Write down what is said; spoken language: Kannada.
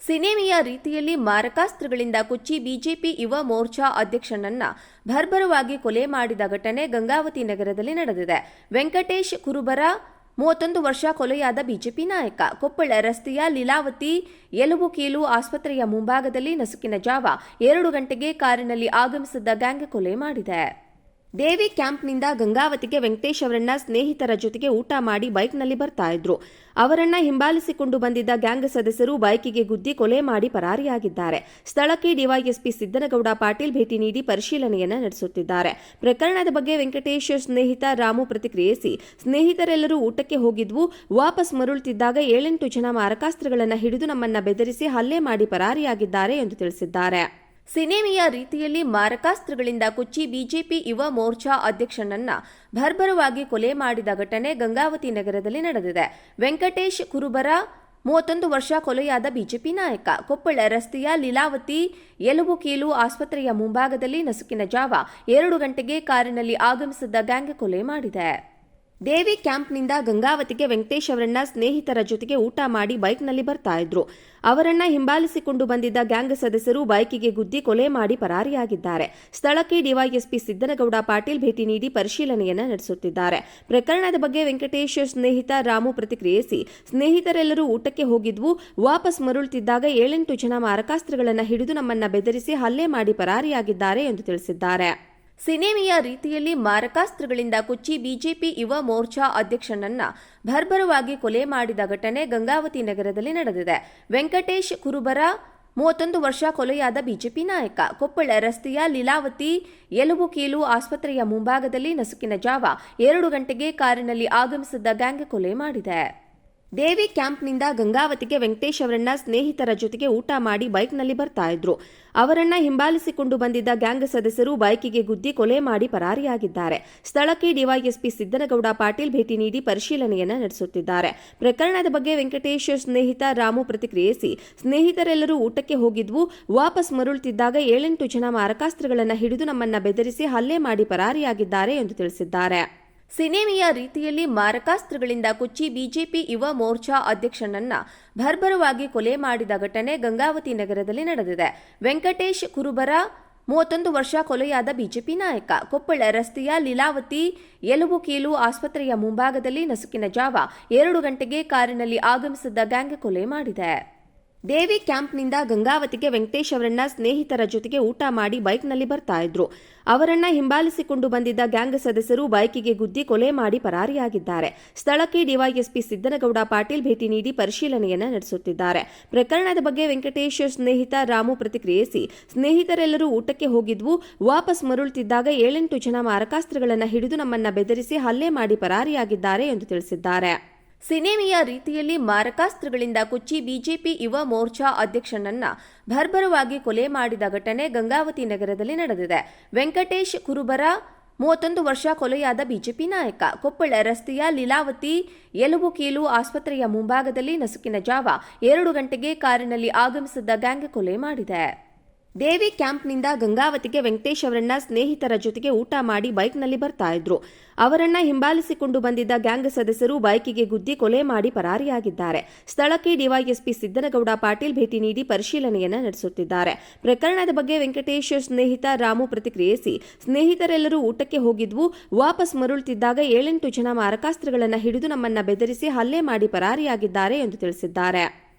ಸಿನೆಮಿಯ ರೀತಿಯಲ್ಲಿ ಮಾರಕಾಸ್ತ್ರಗಳಿಂದ ಕೊಚ್ಚಿ ಬಿಜೆಪಿ ಯುವ ಮೋರ್ಚಾ ಅಧ್ಯಕ್ಷನನ್ನ ಭರ್ಬರವಾಗಿ ಕೊಲೆ ಮಾಡಿದ ಘಟನೆ ಗಂಗಾವತಿ ನಗರದಲ್ಲಿ ನಡೆದಿದೆ. ವೆಂಕಟೇಶ್ ಕುರುಬರ ಮೂವತ್ತೊಂದು ವರ್ಷ ಕೊಲೆಯಾದ ಬಿಜೆಪಿ ನಾಯಕ. ಕೊಪ್ಪಳ ರಸ್ತೆಯ ಲೀಲಾವತಿ ಎಲುಬು ಕೀಲು ಆಸ್ಪತ್ರೆಯ ಮುಂಭಾಗದಲ್ಲಿ ನಸುಕಿನ ಜಾವ ಎರಡು ಗಂಟೆಗೆ ಕಾರಿನಲ್ಲಿ ಆಗಮಿಸಿದ್ದ ಗ್ಯಾಂಗ್ ಕೊಲೆ ಮಾಡಿದೆ. ದೇವಿ ಕ್ಯಾಂಪ್ನಿಂದ ಗಂಗಾವತಿಗೆ ವೆಂಕಟೇಶ್ ಅವರನ್ನ ಸ್ನೇಹಿತರ ಜೊತೆಗೆ ಊಟ ಮಾಡಿ ಬೈಕ್ನಲ್ಲಿ ಬರ್ತಾ ಇದ್ರು. ಅವರನ್ನ ಹಿಂಬಾಲಿಸಿಕೊಂಡು ಬಂದಿದ್ದ ಗ್ಯಾಂಗ್ ಸದಸ್ಯರು ಬೈಕಿಗೆ ಗುದ್ದಿ ಕೊಲೆ ಮಾಡಿ ಪರಾರಿಯಾಗಿದ್ದಾರೆ. ಸ್ಥಳಕ್ಕೆ ಡಿವೈಎಸ್ಪಿ ಸಿದ್ದನಗೌಡ ಪಾಟೀಲ್ ಭೇಟಿ ನೀಡಿ ಪರಿಶೀಲನೆಯನ್ನ ನಡೆಸುತ್ತಿದ್ದಾರೆ. ಪ್ರಕರಣದ ಬಗ್ಗೆ ವೆಂಕಟೇಶ್ ಸ್ನೇಹಿತ ರಾಮು ಪ್ರತಿಕ್ರಿಯಿಸಿ, ಸ್ನೇಹಿತರೆಲ್ಲರೂ ಊಟಕ್ಕೆ ಹೋಗಿದ್ವು, ವಾಪಸ್ ಮರಳುತ್ತಿದ್ದಾಗ ಏಳೆಂಟು ಜನ ಮಾರಕಾಸ್ತ್ರಗಳನ್ನು ಹಿಡಿದು ನಮ್ಮನ್ನ ಬೆದರಿಸಿ ಹಲ್ಲೆ ಮಾಡಿ ಪರಾರಿಯಾಗಿದ್ದಾರೆ ಎಂದು ತಿಳಿಸಿದ್ದಾರೆ. ಸಿನೆಮಿಯ ರೀತಿಯಲ್ಲಿ ಮಾರಕಾಸ್ತ್ರಗಳಿಂದ ಕೊಚ್ಚಿ ಬಿಜೆಪಿ ಯುವ ಮೋರ್ಚಾ ಅಧ್ಯಕ್ಷನನ್ನ ಭರ್ಬರವಾಗಿ ಕೊಲೆ ಮಾಡಿದ ಘಟನೆ ಗಂಗಾವತಿ ನಗರದಲ್ಲಿ ನಡೆದಿದೆ. ವೆಂಕಟೇಶ್ ಕುರುಬರ ಮೂವತ್ತೊಂದು ವರ್ಷ ಕೊಲೆಯಾದ ಬಿಜೆಪಿ ನಾಯಕ. ಕೊಪ್ಪಳ ರಸ್ತೆಯ ಲೀಲಾವತಿ ಎಲುಬು ಕೀಲು ಆಸ್ಪತ್ರೆಯ ಮುಂಭಾಗದಲ್ಲಿ ನಸುಕಿನ ಜಾವ ಎರಡು ಗಂಟೆಗೆ ಕಾರಿನಲ್ಲಿ ಆಗಮಿಸಿದ್ದ ಗ್ಯಾಂಗ್ ಕೊಲೆ ಮಾಡಿದೆ. ದೇವಿ ಕ್ಯಾಂಪ್ನಿಂದ ಗಂಗಾವತಿಗೆ ವೆಂಕಟೇಶ್ ಅವರನ್ನ ಸ್ನೇಹಿತರ ಜೊತೆಗೆ ಊಟ ಮಾಡಿ ಬೈಕ್ನಲ್ಲಿ ಬರ್ತಾ ಇದ್ರು. ಅವರನ್ನ ಹಿಂಬಾಲಿಸಿಕೊಂಡು ಬಂದಿದ್ದ ಗ್ಯಾಂಗ್ ಸದಸ್ಯರು ಬೈಕಿಗೆ ಗುದ್ದಿ ಕೊಲೆ ಮಾಡಿ ಪರಾರಿಯಾಗಿದ್ದಾರೆ. ಸ್ಥಳಕ್ಕೆ ಡಿವೈಎಸ್ಪಿ ಸಿದ್ದನಗೌಡ ಪಾಟೀಲ್ ಭೇಟಿ ನೀಡಿ ಪರಿಶೀಲನೆಯನ್ನ ನಡೆಸುತ್ತಿದ್ದಾರೆ. ಪ್ರಕರಣದ ಬಗ್ಗೆ ವೆಂಕಟೇಶ್ ಸ್ನೇಹಿತ ರಾಮು ಪ್ರತಿಕ್ರಿಯಿಸಿ, ಸ್ನೇಹಿತರೆಲ್ಲರೂ ಊಟಕ್ಕೆ ಹೋಗಿದ್ವು, ವಾಪಸ್ ಮರಳುತ್ತಿದ್ದಾಗ ಏಳೆಂಟು ಜನ ಮಾರಕಾಸ್ತ್ರಗಳನ್ನು ಹಿಡಿದು ನಮ್ಮನ್ನ ಬೆದರಿಸಿ ಹಲ್ಲೆ ಮಾಡಿ ಪರಾರಿಯಾಗಿದ್ದಾರೆ ಎಂದು ತಿಳಿಸಿದ್ದಾರೆ. ಸಿನೆಮಿಯ ರೀತಿಯಲ್ಲಿ ಮಾರಕಾಸ್ತ್ರಗಳಿಂದ ಕುಚ್ಚಿ ಬಿಜೆಪಿ ಯುವ ಮೋರ್ಚಾ ಅಧ್ಯಕ್ಷನನ್ನ ಭರ್ಬರವಾಗಿ ಕೊಲೆ ಮಾಡಿದ ಘಟನೆ ಗಂಗಾವತಿ ನಗರದಲ್ಲಿ ನಡೆದಿದೆ. ವೆಂಕಟೇಶ್ ಕುರುಬರ ಮೂವತ್ತೊಂದು ವರ್ಷ ಕೊಲೆಯಾದ ಬಿಜೆಪಿ ನಾಯಕ. ಕೊಪ್ಪಳ ರಸ್ತೆಯ ಲೀಲಾವತಿ ಎಲುಬು ಕೀಲು ಆಸ್ಪತ್ರೆಯ ಮುಂಭಾಗದಲ್ಲಿ ನಸುಕಿನ ಜಾವ ಎರಡು ಗಂಟೆಗೆ ಕಾರಿನಲ್ಲಿ ಆಗಮಿಸಿದ್ದ ಗ್ಯಾಂಗ್ ಕೊಲೆ ಮಾಡಿದೆ. ದೇವಿ ಕ್ಯಾಂಪ್ನಿಂದ ಗಂಗಾವತಿಗೆ ವೆಂಕಟೇಶ್ ಅವರನ್ನ ಸ್ನೇಹಿತರ ಜೊತೆಗೆ ಊಟ ಮಾಡಿ ಬೈಕ್ನಲ್ಲಿ ಬರ್ತಾ ಇದ್ರು. ಅವರನ್ನ ಹಿಂಬಾಲಿಸಿಕೊಂಡು ಬಂದಿದ್ದ ಗ್ಯಾಂಗ್ ಸದಸ್ಯರು ಬೈಕಿಗೆ ಗುದ್ದಿ ಕೊಲೆ ಮಾಡಿ ಪರಾರಿಯಾಗಿದ್ದಾರೆ. ಸ್ಥಳಕ್ಕೆ ಡಿವೈಎಸ್ಪಿ ಸಿದ್ದನಗೌಡ ಪಾಟೀಲ್ ಭೇಟಿ ನೀಡಿ ಪರಿಶೀಲನೆಯನ್ನ ನಡೆಸುತ್ತಿದ್ದಾರೆ. ಪ್ರಕರಣದ ಬಗ್ಗೆ ವೆಂಕಟೇಶ್ ಸ್ನೇಹಿತ ರಾಮು ಪ್ರತಿಕ್ರಿಯಿಸಿ, ಸ್ನೇಹಿತರೆಲ್ಲರೂ ಊಟಕ್ಕೆ ಹೋಗಿದ್ವು, ವಾಪಸ್ ಮರಳುತ್ತಿದ್ದಾಗ ಏಳೆಂಟು ಜನ ಮಾರಕಾಸ್ತ್ರಗಳನ್ನು ಹಿಡಿದು ನಮ್ಮನ್ನ ಬೆದರಿಸಿ ಹಲ್ಲೆ ಮಾಡಿ ಪರಾರಿಯಾಗಿದ್ದಾರೆ ಎಂದು ತಿಳಿಸಿದ್ದಾರೆ. ಸಿನೆಮಿಯ ರೀತಿಯಲ್ಲಿ ಮಾರಕಾಸ್ತ್ರಗಳಿಂದ ಕೊಚ್ಚಿ ಬಿಜೆಪಿ ಯುವ ಮೋರ್ಚಾ ಅಧ್ಯಕ್ಷನನ್ನ ಭರ್ಬರವಾಗಿ ಕೊಲೆ ಮಾಡಿದ ಘಟನೆ ಗಂಗಾವತಿ ನಗರದಲ್ಲಿ ನಡೆದಿದೆ. ವೆಂಕಟೇಶ್ ಕುರುಬರ ಮೂವತ್ತೊಂದು ವರ್ಷ ಕೊಲೆಯಾದ ಬಿಜೆಪಿ ನಾಯಕ. ಕೊಪ್ಪಳ ರಸ್ತೆಯ ಲೀಲಾವತಿ ಎಲುಬು ಕೀಲು ಆಸ್ಪತ್ರೆಯ ಮುಂಭಾಗದಲ್ಲಿ ನಸುಕಿನ ಜಾವ ಎರಡು ಗಂಟೆಗೆ ಕಾರಿನಲ್ಲಿ ಆಗಮಿಸಿದ್ದ ಗ್ಯಾಂಗ್ ಕೊಲೆ ಮಾಡಿದೆ. ದೇವಿ ಕ್ಯಾಂಪ್ನಿಂದ ಗಂಗಾವತಿಗೆ ವೆಂಕಟೇಶ್ ಅವರನ್ನ ಸ್ನೇಹಿತರ ಜೊತೆಗೆ ಊಟ ಮಾಡಿ ಬೈಕ್ನಲ್ಲಿ ಬರ್ತಾ ಇದ್ರು. ಅವರನ್ನ ಹಿಂಬಾಲಿಸಿಕೊಂಡು ಬಂದಿದ್ದ ಗ್ಯಾಂಗ್ ಸದಸ್ಯರು ಬೈಕಿಗೆ ಗುದ್ದಿ ಕೊಲೆ ಮಾಡಿ ಪರಾರಿಯಾಗಿದ್ದಾರೆ. ಸ್ಥಳಕ್ಕೆ ಡಿವೈಎಸ್ಪಿ ಸಿದ್ದನಗೌಡ ಪಾಟೀಲ್ ಭೇಟಿ ನೀಡಿ ಪರಿಶೀಲನೆಯನ್ನ ನಡೆಸುತ್ತಿದ್ದಾರೆ. ಪ್ರಕರಣದ ಬಗ್ಗೆ ವೆಂಕಟೇಶ್ ಸ್ನೇಹಿತ ರಾಮು ಪ್ರತಿಕ್ರಿಯಿಸಿ, ಸ್ನೇಹಿತರೆಲ್ಲರೂ ಊಟಕ್ಕೆ ಹೋಗಿದ್ವು, ವಾಪಸ್ ಮರಳುತ್ತಿದ್ದಾಗ ಏಳೆಂಟು ಜನ ಮಾರಕಾಸ್ತ್ರಗಳನ್ನು ಹಿಡಿದು ನಮ್ಮನ್ನ ಬೆದರಿಸಿ ಹಲ್ಲೆ ಮಾಡಿ ಪರಾರಿಯಾಗಿದ್ದಾರೆ ಎಂದು ತಿಳಿಸಿದ್ದಾರೆ. ಸಿನೆಮಿಯ ರೀತಿಯಲ್ಲಿ ಮಾರಕಾಸ್ತ್ರಗಳಿಂದ ಕೊಚ್ಚಿ ಬಿಜೆಪಿ ಯುವ ಮೋರ್ಚಾ ಅಧ್ಯಕ್ಷನನ್ನ ಭರ್ಭರವಾಗಿ ಕೊಲೆ ಮಾಡಿದ ಘಟನೆ ಗಂಗಾವತಿ ನಗರದಲ್ಲಿ ನಡೆದಿದೆ. ವೆಂಕಟೇಶ್ ಕುರುಬರ ಮೂವತ್ತೊಂದು ವರ್ಷ ಕೊಲೆಯಾದ ಬಿಜೆಪಿ ನಾಯಕ. ಕೊಪ್ಪಳ ರಸ್ತೆಯ ಲೀಲಾವತಿ ಎಲುಬು ಕೀಲು ಆಸ್ಪತ್ರೆಯ ಮುಂಭಾಗದಲ್ಲಿ ನಸುಕಿನ ಜಾವ ಎರಡು ಗಂಟೆಗೆ ಕಾರಿನಲ್ಲಿ ಆಗಮಿಸಿದ್ದ ಗ್ಯಾಂಗ್ ಕೊಲೆ ಮಾಡಿದೆ. ದೇವಿ ಕ್ಯಾಂಪ್ನಿಂದ ಗಂಗಾವತಿಗೆ ವೆಂಕಟೇಶ್ ಅವರನ್ನ ಸ್ನೇಹಿತರ ಜೊತೆಗೆ ಊಟ ಮಾಡಿ ಬೈಕ್ನಲ್ಲಿ ಬರ್ತಾ ಇದ್ರು ಅವರನ್ನ ಹಿಂಬಾಲಿಸಿಕೊಂಡು ಬಂದಿದ್ದ ಗ್ಯಾಂಗ್ ಸದಸ್ಯರು ಬೈಕಿಗೆ ಗುದ್ದಿ ಕೊಲೆ ಮಾಡಿ ಪರಾರಿಯಾಗಿದ್ದಾರೆ ಎಂದು ತಿಳಿಸಿದ್ದಾರೆ ಸಿನೆಮಿಯ ರೀತಿಯಲ್ಲಿ ಮಾರಕಾಸ್ತ್ರಗಳಿಂದ ಕೊಚ್ಚಿ ಬಿಜೆಪಿ ಯುವ ಮೋರ್ಚಾ ಅಧ್ಯಕ್ಷನನ್ನ ಭರ್ಬರವಾಗಿ ಕೊಲೆ ಮಾಡಿದ ಘಟನೆ ಗಂಗಾವತಿ ನಗರದಲ್ಲಿ ನಡೆದಿದೆ ವೆಂಕಟೇಶ್ ಕುರುಬರ ಮೂವತ್ತೊಂದು ವರ್ಷ ಕೊಲೆಯಾದ ಬಿಜೆಪಿ ನಾಯಕ ಕೊಪ್ಪಳ ರಸ್ತೆಯ ಲೀಲಾವತಿ ಎಲುಬು ಕೀಲು ಆಸ್ಪತ್ರೆಯ ಮುಂಭಾಗದಲ್ಲಿ ನಸುಕಿನ ಜಾವ ಎರಡು ಗಂಟೆಗೆ ಕಾರಿನಲ್ಲಿ ಆಗಮಿಸಿದ್ದ ಗ್ಯಾಂಗ್ ಕೊಲೆ ಮಾಡಿದೆ ದೇವಿ ಕ್ಯಾಂಪ್ನಿಂದ ಗಂಗಾವತಿಗೆ ವೆಂಕಟೇಶ್ ಅವರನ್ನ ಸ್ನೇಹಿತರ ಜೊತೆಗೆ ಊಟ ಮಾಡಿ ಬೈಕ್ನಲ್ಲಿ ಬರ್ತಾ ಇದ್ರು. ಅವರನ್ನ ಹಿಂಬಾಲಿಸಿಕೊಂಡು ಬಂದಿದ್ದ ಗ್ಯಾಂಗ್ ಸದಸ್ಯರು ಬೈಕಿಗೆ ಗುದ್ದಿ ಕೊಲೆ ಮಾಡಿ ಪರಾರಿಯಾಗಿದ್ದಾರೆ. ಸ್ಥಳಕ್ಕೆ ಡಿವೈಎಸ್ಪಿ ಸಿದ್ದನಗೌಡ ಪಾಟೀಲ್ ಭೇಟಿ ನೀಡಿ ಪರಿಶೀಲನೆಯನ್ನ ನಡೆಸುತ್ತಿದ್ದಾರೆ. ಪ್ರಕರಣದ ಬಗ್ಗೆ ವೆಂಕಟೇಶ್ ಸ್ನೇಹಿತ ರಾಮು ಪ್ರತಿಕ್ರಿಯಿಸಿ, ಸ್ನೇಹಿತರೆಲ್ಲರೂ ಊಟಕ್ಕೆ ಹೋಗಿದ್ವು, ವಾಪಸ್ ಮರಳುತ್ತಿದ್ದಾಗ ಏಳೆಂಟು ಜನ ಮಾರಕಾಸ್ತ್ರಗಳನ್ನು ಹಿಡಿದು ನಮ್ಮನ್ನ ಬೆದರಿಸಿ ಹಲ್ಲೆ ಮಾಡಿ ಪರಾರಿಯಾಗಿದ್ದಾರೆ ಎಂದು ತಿಳಿಸಿದ್ದಾರೆ.